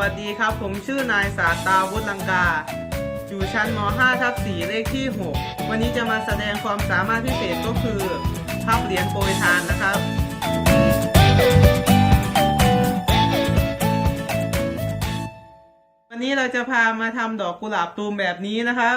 วัสดีครับ ผมชื่อนายสาตาวุฒิลังกา อยู่ชั้นม .5 ทับ4เลขที่ 6 วันนี้จะมาแสดงความสามารถพิเศษก็คือพับเหรียญโปรยทานนะครับ วันนี้เราจะพามาทำดอกกุหลาบตูมแบบนี้นะครับ